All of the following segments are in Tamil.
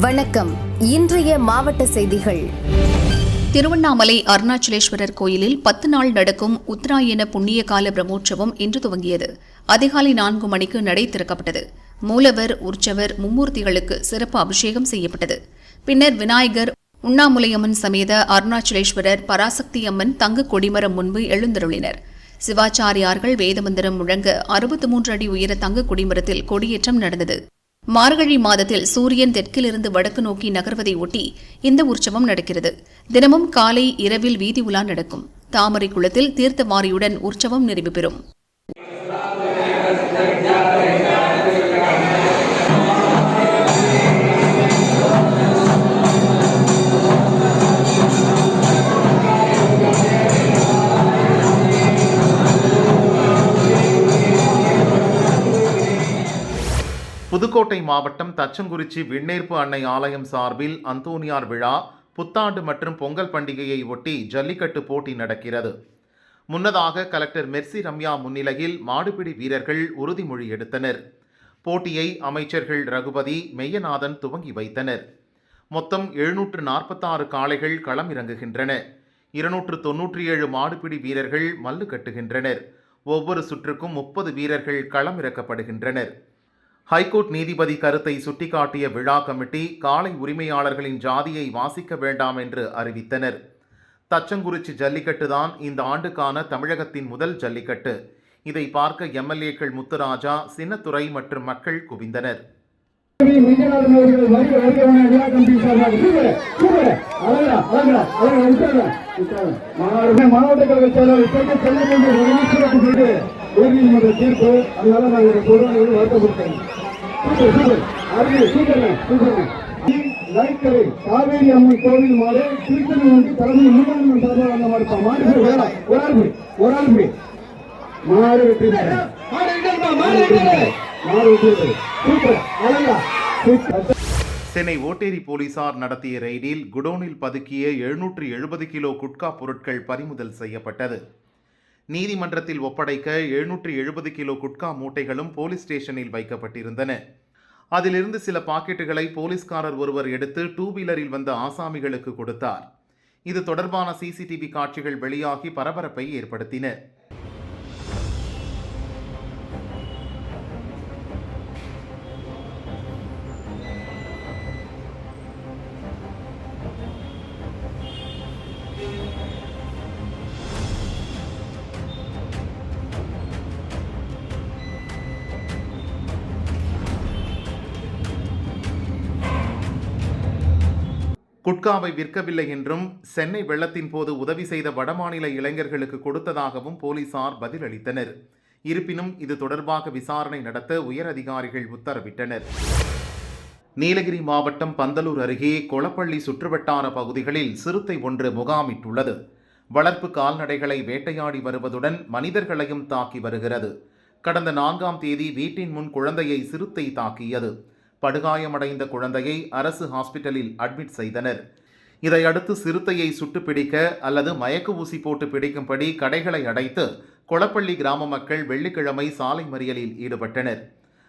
வணக்கம். இன்றைய மாவட்ட செய்திகள். திருவண்ணாமலை அருணாச்சலேஸ்வரர் கோயிலில் பத்து நாள் நடக்கும் உத்தராயண புண்ணிய கால பிரம்மோற்சவம் இன்று துவங்கியது. அதிகாலை நான்கு மணிக்கு நடை திறக்கப்பட்டது. மூலவர் உற்சவர் மும்மூர்த்திகளுக்கு சிறப்பு அபிஷேகம் செய்யப்பட்டது. பின்னர் விநாயகர் உண்ணாமுலையம்மன் சமேத அருணாச்சலேஸ்வரர் பராசக்தி அம்மன் தங்க கொடிமரம் முன்பு எழுந்தருளினர். சிவாச்சாரியார்கள் வேதமந்திரம் முழங்க அறுபத்து மூன்று அடி உயர தங்க கொடிமரத்தில் கொடியேற்றம் நடந்தது. மார்கழி மாதத்தில் சூரியன் தெற்கிலிருந்து வடக்கு நோக்கி நகர்வதை ஒட்டி இந்த உற்சவம் நடக்கிறது. தினமும் காலை இரவில் வீதி உலா நடக்கும். தாமரை குளத்தில் தீர்த்தவாரியுடன் உற்சவம் நிறைவு பெறும். புதுக்கோட்டை மாவட்டம் தச்சங்குறிச்சி விண்ணேற்பு அன்னை ஆலயம் சார்பில் அந்தோனியார் விழா புத்தாண்டு மற்றும் பொங்கல் பண்டிகையை ஒட்டி ஜல்லிக்கட்டு போட்டி நடக்கிறது. முன்னதாக கலெக்டர் மெர்சி ரம்யா முன்னிலையில் மாடுபிடி வீரர்கள் உறுதிமொழி எடுத்தனர். போட்டியை அமைச்சர்கள் ரகுபதி மெய்யநாதன் துவங்கி வைத்தனர். மொத்தம் எழுநூற்று நாற்பத்தாறு காளைகள் களம் இறங்குகின்றன இருநூற்று தொன்னூற்றி ஏழு மாடுபிடி வீரர்கள் மல்லு கட்டுகின்றனர். ஒவ்வொரு சுற்றுக்கும் முப்பது வீரர்கள் களம் இறக்கப்படுகின்றனர் ஹைகோர்ட் நீதிபதி கருத்தை சுட்டிக்காட்டிய விழா கமிட்டி காளை உரிமையாளர்களின் ஜாதியை வாசிக்க வேண்டாம் என்று அறிவித்தனர். தச்சங்குறிச்சி ஜல்லிக்கட்டு தான் இந்த ஆண்டுக்கான தமிழகத்தின் முதல் ஜல்லிக்கட்டு. இதை பார்க்க எம்எல்ஏக்கள் முத்துராஜா சின்னத்துறை மற்றும் மக்கள் குவிந்தனர். மெய்யநாதன் அவர்கள் வருக வருக விழா கமிட்டி சார்பாக சூப்பர் சூப்பர். அழகா அழகா அழகா உட்காருங்க உட்காருங்க மாவட்ட மாவட்ட செயலாளர் கேட்டு செல்ல வேண்டிய உடனே சிறப்பு உயர்நீதிமன்ற தீர்ப்பு அதனால நாங்கள் இதை சொல்றோம் வருத்தப்படுத்தேன் சூப்பர். சூப்பர் அருகே சூப்பர்ங்க சூப்பர்ங்க லைக்கரை காவேரி அம்மன் கோவில் மாடு திருச்செந்தூருக்கு தலைமை நீதிமன்றம் சார்பாக அந்த மாதிரி மாடு ஒரு ஆள் ஒரு ஆள் மாடு வெற்றி மாடு மாடு சென்னை ஓட்டேரி போலீசார் நடத்திய ரெய்டில் குடோனில் பதுக்கிய எழுநூற்று எழுபது கிலோ குட்கா பொருட்கள் பறிமுதல் செய்யப்பட்டது. நீதிமன்றத்தில் ஒப்படைக்க எழுநூற்றி எழுபது கிலோ குட்கா மூட்டைகளும் போலீஸ் ஸ்டேஷனில் வைக்கப்பட்டிருந்தன. அதிலிருந்து சில பாக்கெட்டுகளை போலீஸ்காரர் ஒருவர் எடுத்து டூ வீலரில் வந்த ஆசாமிகளுக்கு கொடுத்தார். இது தொடர்பான சிசிடிவி காட்சிகள் வெளியாகி பரபரப்பை ஏற்படுத்தின. குட்காவை விற்கவில்லை என்றும் சென்னை வெள்ளத்தின் போது உதவி செய்த வடமாநில இளைஞர்களுக்கு கொடுத்ததாகவும் போலீசார் பதிலளித்தனர். இருப்பினும் இது தொடர்பாக விசாரணை நடத்த உயர் அதிகாரிகள் உத்தரவிட்டனர். நீலகிரி மாவட்டம் பந்தலூர் அருகே கொளப்பள்ளி சுற்றுவட்டார பகுதிகளில் சிறுத்தை ஒன்று முகாமிட்டுள்ளது. வளர்ப்பு கால்நடைகளை வேட்டையாடி வருவதுடன் மனிதர்களையும் தாக்கி வருகிறது. கடந்த நான்காம் தேதி வீட்டின் முன் குழந்தையை சிறுத்தை தாக்கியது. படுகாயமடைந்த குழந்தையை அரசு ஹாஸ்பிட்டலில் அட்மிட் செய்தனர். இதையடுத்து சிறுத்தையை சுட்டு பிடிக்க அல்லது மயக்கு ஊசி போட்டு பிடிக்கும்படி கடைகளை அடைத்து கொளப்பள்ளி கிராம மக்கள் வெள்ளிக்கிழமை சாலை மறியலில் ஈடுபட்டனர்.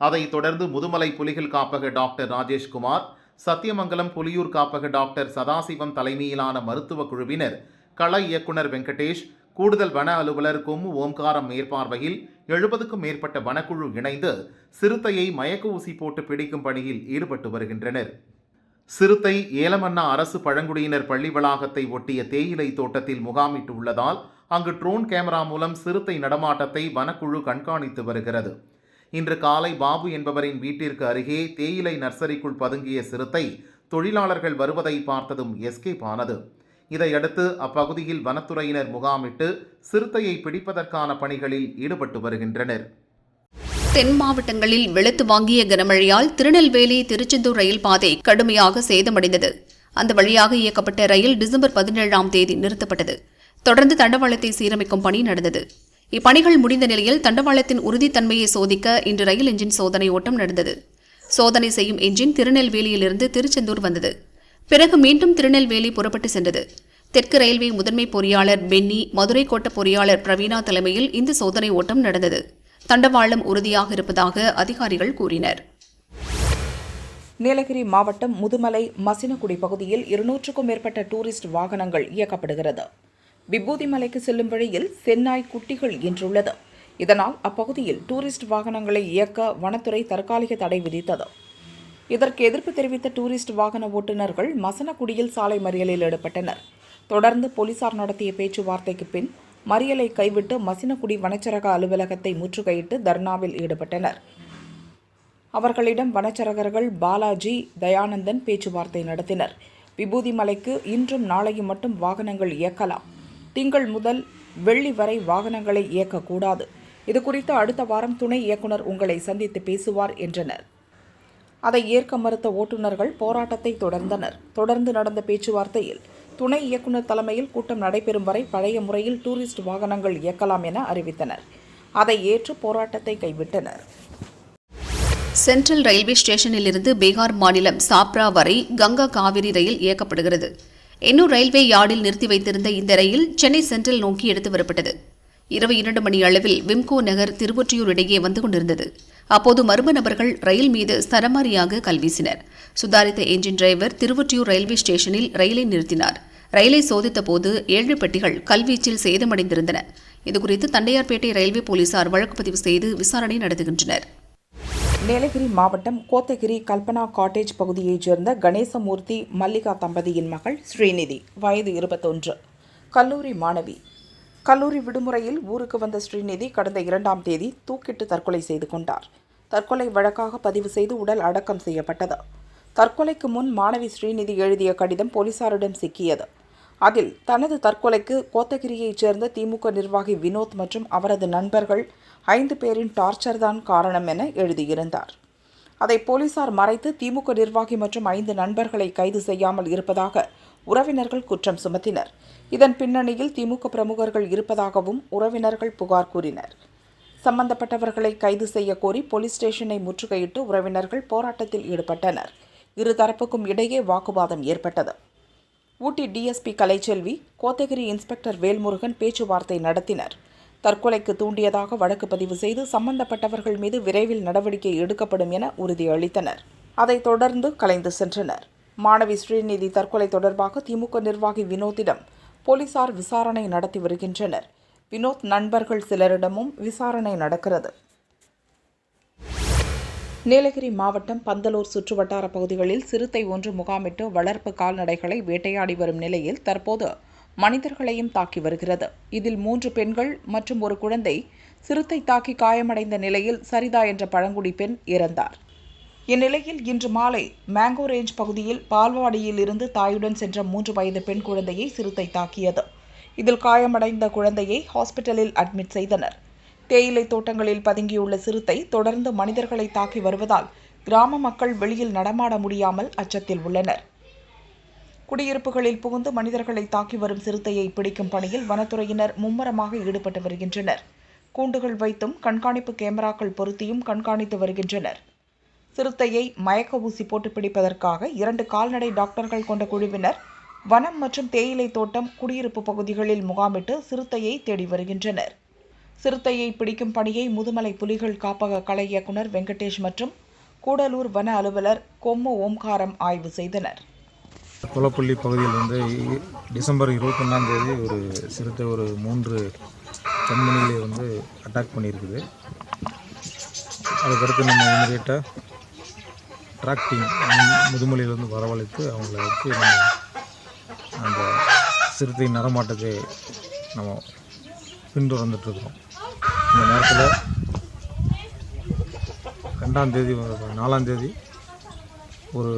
அதைத் தொடர்ந்து முதுமலை புலிகள் காப்பக டாக்டர் ராஜேஷ்குமார் சத்தியமங்கலம் புலியூர் காப்பக டாக்டர் சதாசிவம் தலைமையிலான மருத்துவ குழுவினர் கள இயக்குனர் வெங்கடேஷ் கூடுதல் வன அலுவலர் கொம்மு ஓம்காரம் மேற்பார்வையில் எழுபதுக்கும் மேற்பட்ட வனக்குழு இணைந்து சிறுத்தையை மயக்க ஊசி போட்டு பிடிக்கும் பணியில் ஈடுபட்டு வருகின்றனர். சிறுத்தை ஏலமன்னா அரசு பழங்குடியினர் பள்ளி வளாகத்தை ஒட்டிய தேயிலை தோட்டத்தில் முகாமிட்டு உள்ளதால் அங்கு ட்ரோன் கேமரா மூலம் சிறுத்தை நடமாட்டத்தை வனக்குழு கண்காணித்து வருகிறது. இன்று காலை பாபு என்பவரின் வீட்டிற்கு அருகே தேயிலை நர்சரிக்குள் பதுங்கிய சிறுத்தை தொழிலாளர்கள் வருவதை பார்த்ததும் எஸ்கேப் ஆனது. இதையடுத்து அப்பகுதியில் வனத்துறையினர் முகாமிட்டு சிறுத்தையை பிடிப்பதற்கான பணிகளில் ஈடுபட்டு வருகின்றனர். தென் மாவட்டங்களில் வெளுத்து வாங்கிய கனமழையால் திருநெல்வேலி திருச்செந்தூர் ரயில் பாதை கடுமையாக சேதமடைந்தது. அந்த வழியாக இயக்கப்பட்ட ரயில் டிசம்பர் பதினேழாம் தேதி நிறுத்தப்பட்டது. தொடர்ந்து தண்டவாளத்தை சீரமைக்கும் பணி நடந்தது. இப்பணிகள் முடிந்த நிலையில் தண்டவாளத்தின் உறுதித்தன்மையை சோதிக்க இன்று ரயில் என்ஜின் சோதனை ஓட்டம் நடந்தது. சோதனை செய்யும் என்ஜின் திருநெல்வேலியிலிருந்து திருச்செந்தூர் வந்தது. பிறகு மீண்டும் திருநெல்வேலி புறப்பட்டு சென்றது. தெற்கு ரயில்வே முதன்மை பொறியாளர் பென்னி மதுரை கோட்ட பொறியாளர் பிரவீணா தலைமையில் இந்த சோதனை ஓட்டம் நடந்தது. தண்டவாளம் உறுதியாக இருப்பதாக அதிகாரிகள் கூறினர். நீலகிரி மாவட்டம் முதுமலை மசினகுடி பகுதியில் இருநூற்றுக்கும் மேற்பட்ட டூரிஸ்ட் வாகனங்கள் இயக்கப்படுகிறது. விபூதிமலைக்கு செல்லும் வழியில் சென்னாய் குட்டிகள் என்றுள்ளது இதனால் அப்பகுதியில் டூரிஸ்ட் வாகனங்களை இயக்க வனத்துறை தற்காலிக தடை விதித்தது. இதற்கு எதிர்ப்பு தெரிவித்த டூரிஸ்ட் வாகன ஓட்டுநர்கள் மசனக்குடியில் சாலை மறியலில் ஈடுபட்டனர். தொடர்ந்து போலீசார் நடத்திய பேச்சுவார்த்தைக்கு பின் மறியலை கைவிட்டு மசினக்குடி வனச்சரக அலுவலகத்தை முற்றுகையிட்டு தர்ணாவில் ஈடுபட்டனர். அவர்களிடம் வனச்சரகர்கள் பாலாஜி தயானந்தன் பேச்சுவார்த்தை நடத்தினர். விபூதிமலைக்கு இன்றும் நாளையும் மட்டும் வாகனங்கள் இயக்கலாம். திங்கள் முதல் வெள்ளி வரை வாகனங்களை இயக்கக்கூடாது. இதுகுறித்து அடுத்த வாரம் துணை இயக்குனர் உங்களை சந்தித்து பேசுவார் என்றனர். அதை ஏற்க மறுத்த ஓட்டுநர்கள் போராட்டத்தை தொடர்ந்தனர். தொடர்ந்து நடந்த பேச்சுவார்த்தையில் துணை இயக்குனர் தலைமையில் கூட்டம் நடைபெறும் வரை பழைய முறையில் டூரிஸ்ட் வாகனங்கள் இயக்கலாம் என அறிவித்தனர். அதை ஏற்று போராட்டத்தை கைவிட்டனர். சென்ட்ரல் ரயில்வே ஸ்டேஷனிலிருந்து பீகார் மாநிலம் சாப்ரா வரை கங்கா காவிரி ரயில் இயக்கப்படுகிறது. எண்ணூர் ரயில்வே யார்டில் நிறுத்தி வைத்திருந்த இந்த ரயில் சென்னை சென்ட்ரல் நோக்கி எடுத்து வரப்பட்டது. இரவு இரண்டு மணி அளவில் விம்கோ நகர் திருவொற்றியூர் இடையே வந்து கொண்டிருந்தது. அப்போது மர்ம நபர்கள் ரயில் மீது சரமாரியாக கல்வீசினர். சுதாரித்த என்ஜின் டிரைவர் திருவொற்றியூர் ரயில்வே ஸ்டேஷனில் ரயிலை நிறுத்தினார். ரயிலை சோதித்த போது ஏழு பெட்டிகள் கல்வீச்சில் சேதமடைந்திருந்தன. இதுகுறித்து தண்டையார்பேட்டை ரயில்வே போலீசார் வழக்கு பதிவு செய்து விசாரணை நடத்துகின்றனர். நீலகிரி மாவட்டம் கோத்தகிரி கல்பனா காட்டேஜ் பகுதியைச் சேர்ந்த கணேசமூர்த்தி மல்லிகா தம்பதியின் மகள் ஸ்ரீநிதி வயது இருபத்தொன்று. கல்லூரி மாணவி கல்லூரி விடுமுறையில் ஊருக்கு வந்த ஸ்ரீநிதி கடந்த இரண்டாம் தேதி தூக்கிட்டு தற்கொலை செய்து கொண்டார். தற்கொலை வழக்காக பதிவு செய்து உடல் அடக்கம் செய்யப்பட்டது. தற்கொலைக்கு முன் மாணவி ஸ்ரீநிதி எழுதிய கடிதம் போலீசாரிடம் சிக்கியது. அதில் தனது தற்கொலைக்கு கோத்தகிரியைச் சேர்ந்த திமுக நிர்வாகி வினோத் மற்றும் அவரது நண்பர்கள் ஐந்து பேரின் டார்ச்சர் தான் காரணம் என எழுதியிருந்தார். அதை போலீசார் மறைத்து திமுக நிர்வாகி மற்றும் ஐந்து நண்பர்களை கைது செய்யாமல் இருப்பதாக உறவினர்கள் குற்றம் சுமத்தினர். இதன் பின்னணியில் திமுக பிரமுகர்கள் இருப்பதாகவும் உறவினர்கள் புகார் கூறினர். சம்பந்தப்பட்டவர்களை கைது செய்ய கோரி போலீஸ் ஸ்டேஷனை முற்றுகையிட்டு உறவினர்கள் போராட்டத்தில் ஈடுபட்டனர். இருதரப்புக்கும் இடையே வாக்குவாதம் ஏற்பட்டது. ஊட்டி டிஎஸ்பி கலைச்செல்வி கோத்தகிரி இன்ஸ்பெக்டர் வேல்முருகன் பேச்சுவார்த்தை நடத்தினர். தற்கொலைக்கு தூண்டியதாக வழக்கு பதிவு செய்து சம்பந்தப்பட்டவர்கள் மீது விரைவில் நடவடிக்கை எடுக்கப்படும் என உறுதியளித்தனர். அதைத் தொடர்ந்து கலைந்து சென்றனர். மாணவி ஸ்ரீநிதி தற்கொலை தொடர்பாக திமுக நிர்வாகி வினோத்திடம் போலீசார் விசாரணை நடத்தி வருகின்றனர். வினோத் நண்பர்கள் சிலரிடமும் விசாரணை நடக்கிறது. நீலகிரி மாவட்டம் பந்தலூர் சுற்றுவட்டார பகுதிகளில் சிறுத்தை ஒன்று முகாமிட்டு வளர்ப்பு கால்நடைகளை வேட்டையாடி வரும் நிலையில் தற்போது மனிதர்களையும் தாக்கி வருகிறது. இதில் மூன்று பெண்கள் மற்றும் ஒரு குழந்தை சிறுத்தை தாக்கி காயமடைந்த நிலையில் சரிதா என்ற பழங்குடி பெண் இறந்தார். இந்நிலையில் இன்று மாலை மேங்கோ ரேஞ்ச் பகுதியில் பால்வாடியில் இருந்து தாயுடன் சென்ற மூன்று வயது பெண் குழந்தையை சிறுத்தை தாக்கியது. இதில் காயமடைந்த குழந்தையை ஹாஸ்பிட்டலில் அட்மிட் செய்தனர். தேயிலை தோட்டங்களில் பதுங்கியுள்ள சிறுத்தை தொடர்ந்து மனிதர்களை தாக்கி வருவதால் கிராம மக்கள் வெளியில் நடமாட முடியாமல் அச்சத்தில் உள்ளனர். குடியிருப்புகளில் புகுந்து மனிதர்களை தாக்கி வரும் சிறுத்தையை பிடிக்கும் பணியில் வனத்துறையினர் மும்முரமாக ஈடுபட்டு வருகின்றனர். கூண்டுகள் வைத்தும் கண்காணிப்பு கேமராக்கள் பொருத்தியும் கண்காணித்து வருகின்றனர். சிறுத்தையை மயக்க ஊசி போட்டு பிடிப்பதற்காக இரண்டு கால்நடை டாக்டர்கள் கொண்ட குழுவினர் வனம் மற்றும் தேயிலை தோட்டம் குடியிருப்பு பகுதிகளில் முகாமிட்டு சிறுத்தையை தேடி வருகின்றனர். சிறுத்தையை பிடிக்கும் பணியை முதுமலை புலிகள் காப்பக கலை இயக்குனர் வெங்கடேஷ் மற்றும் கூடலூர் வன அலுவலர் கொம்மு ஓம்காரம் ஆய்வு செய்தனர். குளப்பள்ளி பகுதியில் வந்து டிசம்பர் இருபத்தி ஒன்றாம் தேதி ஒரு சிறுத்தை ஒரு மூன்று கண்மணிகளை வந்து அட்டாக் பண்ணியிருக்குது. அதுக்கடுத்து நம்ம இமீடியட்டாக அட்ராக்டிங் முதுமலையிலேருந்து வரவழைத்து அவங்கள வச்சு நம்ம அந்த சிறுத்தை நடமாட்டத்தை நம்ம பின்தொடர்ந்துட்டுருக்குறோம். இந்த நேரத்தில் ரெண்டாம் தேதி நாலாம் தேதி ஒரு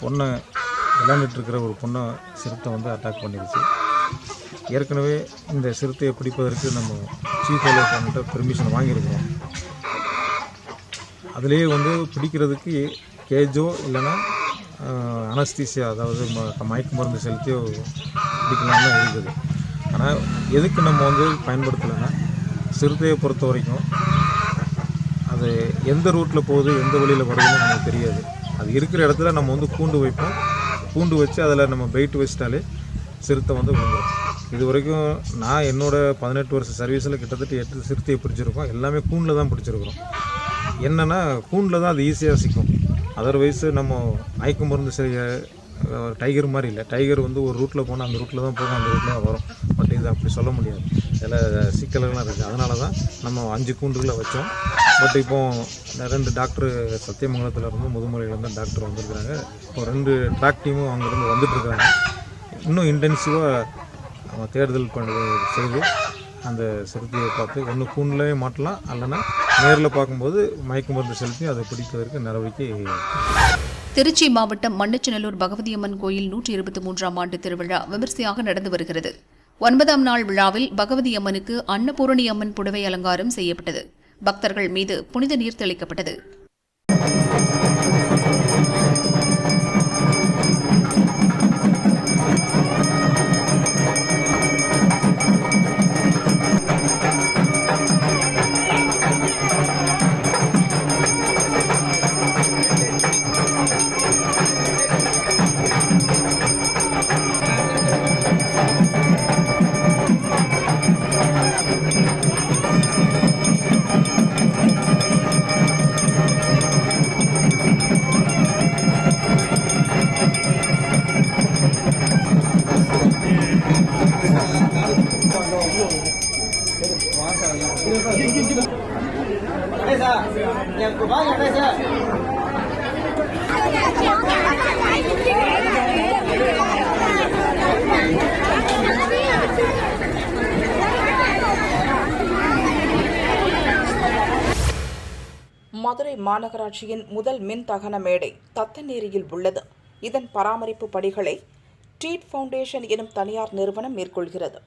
பொண்ணை விளையாண்டுட்டுருக்கிற ஒரு பொண்ணை சிறுத்தை வந்து அட்டாக் பண்ணிருச்சு. ஏற்கனவே இந்த சிறுத்தையை பிடிப்பதற்கு நம்ம சீஃப் எலக்ட்ரான்கிட்ட பெர்மிஷன் வாங்கியிருக்கிறோம். அதுலேயே வந்து பிடிக்கிறதுக்கு கேஜோ இல்லைன்னா அனஸ்தீசியா அதாவது மயக்க மருந்து செலுத்தியோ பிடிக்கலாம் தான் இருக்குது. ஆனால் எதுக்கு நம்ம வந்து பயன்படுத்தலைன்னா சிறுத்தையை பொறுத்த வரைக்கும் அது எந்த ரூட்டில் போகுது எந்த வழியில் வருதுன்னு நமக்கு தெரியாது. அது இருக்கிற இடத்துல நம்ம வந்து கூண்டு வைப்போம். கூண்டு வச்சு அதில் நம்ம பெயிட் வச்சிட்டாலே சிறுத்தை வந்து வந்துடும் இது வரைக்கும் நான் என்னோட பதினெட்டு வருஷம் சர்வீஸில் கிட்டத்தட்ட எட்டு சிறுத்தையை பிடிச்சிருக்கோம். எல்லாமே கூண்டில் தான் பிடிச்சிருக்கிறோம். என்னென்னா கூண்டில் தான் அது ஈஸியாக சிக்கும். அதர்வைஸ் நம்ம மயக்க மருந்து செய்ய டைகர் மாதிரி இல்லை. டைகர் வந்து ஒரு ரூட்டில் போனால் அந்த ரூட்டில் தான் போகும் அந்த ரூட்டில் தான் வரும். பட் இது அப்படி சொல்ல முடியாது. சில சிக்கல்கள்லாம் இருக்குது அதனால தான் நம்ம அஞ்சு கூண்டுகளை வச்சோம். பட் இப்போ ரெண்டு டாக்டர் சத்தியமங்கலத்தில் இருந்து முதுமலையிலேருந்து டாக்டர் வந்திருக்கிறாங்க இப்போ ரெண்டு ட்ராக் டீமும் அங்கேருந்து வந்துட்டுருக்காங்க இன்னும் இன்டென்சிவாக நம்ம தேடுதல் செய்து அந்த சிறுத்தையை பார்த்து ஒன்று கூண்டுலேயே மாட்டலாம் அல்லைன்னா நேரில் பார்க்கும்போது மயக்க மருந்து செலுத்தி அதை பிடிப்பதற்கு நடவடிக்கை திருச்சி மாவட்டம் மண்ணச்சநல்லூர் பகவதியம்மன் கோயில் நூற்றி இருபத்தி மூன்றாம் ஆண்டு திருவிழா விமரிசையாக நடந்து வருகிறது. ஒன்பதாம் நாள் விழாவில் பகவதி அம்மனுக்கு அன்னபூரணி அம்மன் புடவை அலங்காரம் செய்யப்பட்டது. பக்தர்கள் மீது புனித நீர் தெளிக்கப்பட்டது. மதுரை மாநகராட்சியின் முதல் மின் தகன மேடை தத்தநேரியில் உள்ளது. இதன் பராமரிப்பு பணிகளை ட்ரீட் ஃபவுண்டேஷன் எனும் தனியார் நிறுவனம் மேற்கொள்கிறது.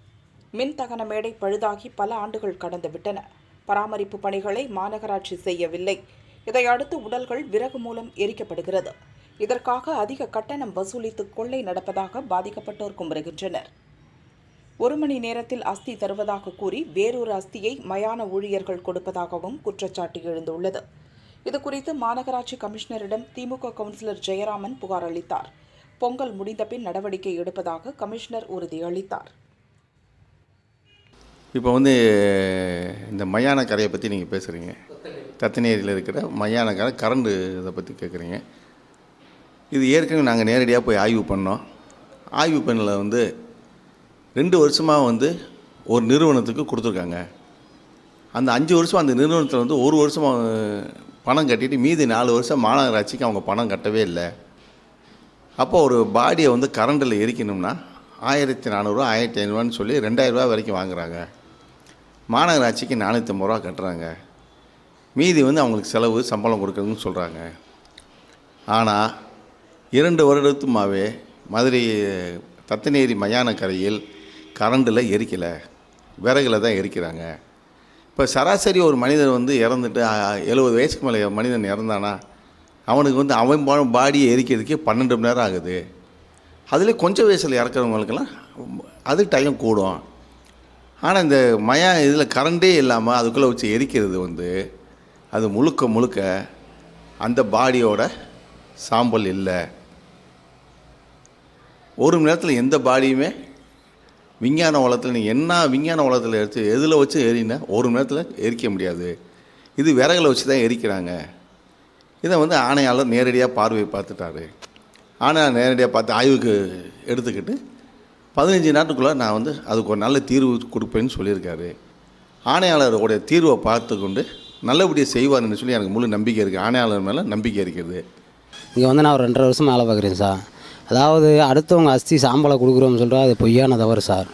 மின் தகன மேடை பழுதாகி பல ஆண்டுகள் கடந்துவிட்டன பராமரிப்பு பணிகளை மாநகராட்சி செய்யவில்லை. இதையடுத்து உடல்கள் விறகு மூலம் எரிக்கப்படுகிறது. இதற்காக அதிக கட்டணம் வசூலித்து கொள்ளை நடப்பதாக பாதிக்கப்பட்டோர் வருகின்றனர். ஒரு மணி நேரத்தில் அஸ்தி தருவதாக கூறி வேறொரு அஸ்தியை மயான ஊழியர்கள் கொடுப்பதாகவும் குற்றச்சாட்டு எழுந்துள்ளது. இது குறித்து மாநகராட்சி கமிஷனரிடம் திமுக கவுன்சிலர் ஜெயராமன் புகார் அளித்தார். பொங்கல் முடிந்தபின் நடவடிக்கை எடுப்பதாக கமிஷனர் உறுதியளித்தார். இப்போ வந்து இந்த மயான கரையை பற்றி நீங்கள் பேசுகிறீங்க தத்தநேரியில் இருக்கிற மயான கரை கரண்டு இதை பற்றி கேட்குறீங்க இது ஏற்கனவே நாங்கள் நேரடியாக போய் ஆய்வு பண்ணோம். ஆய்வு பண்ணல வந்து ரெண்டு வருஷமாக வந்து ஒரு நிறுவனத்துக்கு கொடுத்துருக்காங்க. அந்த அஞ்சு வருஷம் அந்த நிறுவனத்தில் வந்து ஒரு வருஷமாக பணம் கட்டிட்டு மீதி நாலு வருஷம் மாநகராட்சிக்கு அவங்க பணம் கட்டவே இல்லை. அப்போ ஒரு பாடியை வந்து கரண்டில் எரிக்கணும்னா ஆயிரத்தி நானூறுரூவா ஆயிரத்தி ஐநூறுவான்னு சொல்லி ரெண்டாயிரரூவா வரைக்கும் வாங்குறாங்க. மாநகராட்சிக்கு நானூற்றம்பது ரூபா கட்டுறாங்க. மீதி வந்து அவங்களுக்கு செலவு சம்பளம் கொடுக்குறதுன்னு சொல்கிறாங்க ஆனால் இரண்டு வருடத்துமாவே மதுரை தத்தநேரி மயான கரையில் கரண்டில் எரிக்கலை. விறகுல தான் எரிக்கிறாங்க. இப்போ சராசரி ஒரு மனிதர் வந்து இறந்துட்டு எழுபது வயசுக்கு மேலே மனிதன் இறந்தானா அவனுக்கு வந்து அவன் பாடியை எரிக்கிறதுக்கே பன்னெண்டு மணி நேரம் ஆகுது. அதில் கொஞ்சம் வயசில் இறக்குறவங்களுக்கெல்லாம் அது டைம் கூடும். ஆனால் இந்த மயா இதில் கரண்டே இல்லாமல் அதுக்குள்ளே வச்சு எரிக்கிறது வந்து அது முழுக்க முழுக்க அந்த பாடியோட சாம்பல் இல்லை. ஒரு மணி நேரத்தில் எந்த பாடியுமே விஞ்ஞான வளத்தில் நீ என்ன விஞ்ஞான வளத்தில் எடுத்து எதில் வச்சு எரினா ஒரு மணி நேரத்தில் எரிக்க முடியாது. இது விறகுல வச்சு தான் எரிக்கிறாங்க. இதை வந்து ஆணையாளர் நேரடியாக பார்வை பார்த்துட்டாரு. ஆணையாளர் நேரடியாக பார்த்து ஆய்வுக்கு எடுத்துக்கிட்டு பதினஞ்சு நாட்டுக்குள்ளே நான் வந்து அதுக்கு ஒரு நல்ல தீர்வு கொடுப்பேன்னு சொல்லியிருக்காரு. ஆணையாளருடைய தீர்வை பார்த்து கொண்டு நல்லபடியாக செய்வார்னு சொல்லி எனக்கு முழு நம்பிக்கை இருக்குது ஆணையாளர் மேலே நம்பிக்கை இருக்குது இங்கே வந்து நான் ஒரு ரெண்டரை வருஷம் வேலை பார்க்குறேன் சார். அதாவது அடுத்தவங்க அஸ்தி சாம்பலை கொடுக்குறோம்னு சொல்கிறோம் அது பொய்யான தவறு சார்.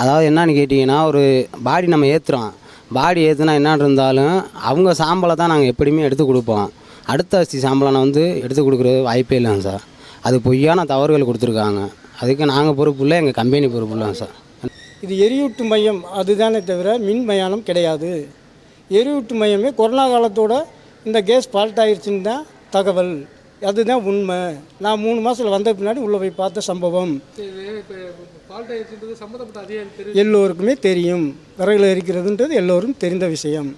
அதாவது என்னன்னு கேட்டிங்கன்னா ஒரு பாடி நம்ம ஏற்றுறோம் பாடி ஏற்றுனா என்னன்னு இருந்தாலும் அவங்க சாம்பலை தான் நாங்கள் எப்படியுமே எடுத்து கொடுப்போம். அடுத்த அஸ்தி சாம்பலை வந்து எடுத்து கொடுக்குறது வாய்ப்பே இல்லைங்க சார். அது பொய்யான தவறுகள் கொடுத்துருக்காங்க. அதுக்கு நாங்கள் பொறுப்பு இல்லை எங்கள் கம்பெனி பொறுப்பு இல்லைங்க சார். இது எரியூட்டு மையம் அதுதானே தவிர மின் மயானம் கிடையாது. எரியூட்டு மையமே கொரோனா காலத்தோட இந்த கேஸ் ஃபால்ட் ஆயிடுச்சுன்னு தான் தகவல். அதுதான் உண்மை. நான் மூணு மாதத்தில் வந்த பின்னாடி உள்ளே போய் பார்த்த சம்பவம். எல்லோருக்குமே தெரியும். விறகுல எரிக்கிறதுன்றது எல்லோரும் தெரிந்த விஷயம்.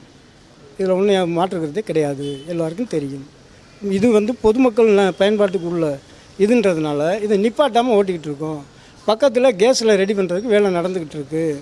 இதில் ஒன்றும் மாற்றுக்கிறதே கிடையாது. எல்லாருக்கும் தெரியும். இது வந்து பொதுமக்கள் பயன்பாட்டுக்கு உள்ள இதுன்றதுனால இதை நிப்பாட்டாமல் ஓட்டிக்கிட்டு இருக்கோம். பக்கத்தில் கேஸில் ரெடி பண்ணுறதுக்கு வேலை நடந்துக்கிட்டு இருக்கு.